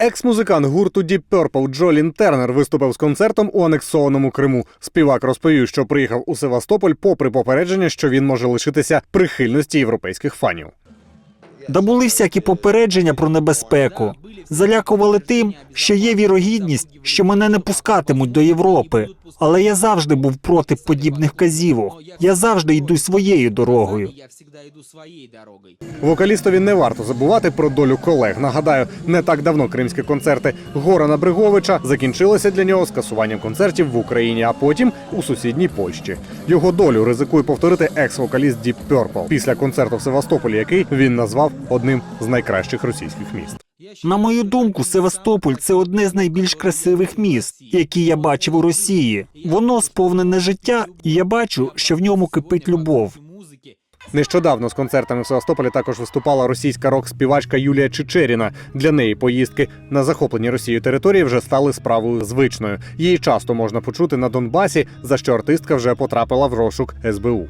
Екс-музикант гурту Deep Purple Джолін Тернер виступив з концертом у анексованому Криму. Співак розповів, що приїхав у Севастополь, попри попередження, що він може лишитися прихильності європейських фанів. Да були всякі попередження про небезпеку. Залякували тим, що є вірогідність, що мене не пускатимуть до Європи. Але я завжди був проти подібних вказівок. Я завжди йду своєю дорогою. Вокалістові не варто забувати про долю колег. Нагадаю, не так давно кримські концерти Горана Бриговича закінчилися для нього скасуванням концертів в Україні, а потім у сусідній Польщі. Його долю ризикує повторити екс-вокаліст Deep Purple після концерту в Севастополі, який він назвав одним з найкращих російських міст. На мою думку, Севастополь це одне з найбільш красивих міст, які я бачив у Росії. Воно сповнене життя, і я бачу, що в ньому кипить любов. Нещодавно з концертами в Севастополі також виступала російська рок-співачка Юлія Чечеріна. Для неї поїздки на захоплені Росією території вже стали справою звичною. Її часто можна почути на Донбасі, за що артистка вже потрапила в розшук СБУ.